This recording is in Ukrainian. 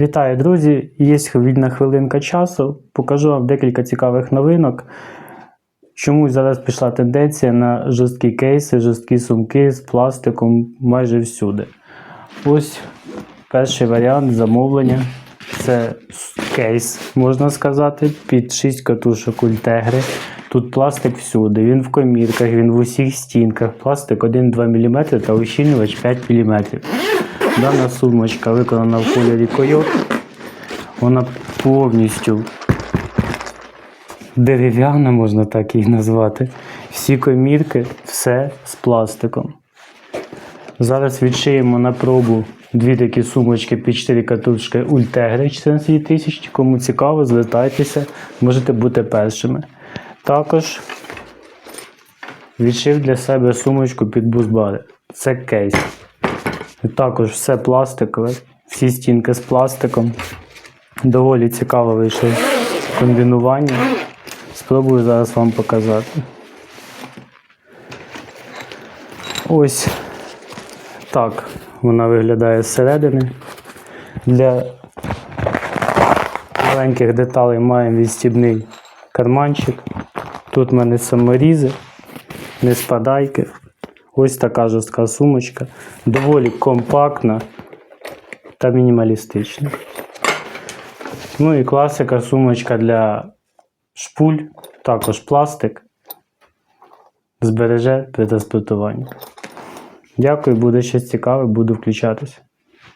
Вітаю, друзі! Є вільна хвилинка часу. Покажу вам декілька цікавих новинок. Чомусь зараз пішла тенденція на жорсткі кейси, жорсткі сумки з пластиком майже всюди. Ось перший варіант замовлення. Це кейс, можна сказати, під 6 катушок ультегри. Тут пластик всюди, він в комірках, він в усіх стінках. Пластик 1-2 мм та ущільнювач 5 мм. Дана сумочка виконана в кольорі койот. Вона повністю дерев'яна, можна так її назвати. Всі комірки, все з пластиком. Зараз відшиємо на пробу дві такі сумочки під 4 катушки Ультегри 14 тисяч. Кому цікаво, звертайтеся, можете бути першими. Також відшив для себе сумочку під бузбари. Це кейс. Також все пластикове, всі стінки з пластиком. Доволі цікаво вийшло комбінування. Спробую зараз вам показати. Ось так вона виглядає зсередини. Для маленьких деталей маємо відстібний карманчик. Тут в мене саморізи, не спадайки. Ось така жорстка сумочка. Доволі компактна та мінімалістична. Ну і класика сумочка для шпуль, також пластик. Збереже при транспортуванні. Дякую, буде щось цікаве, буду включатися.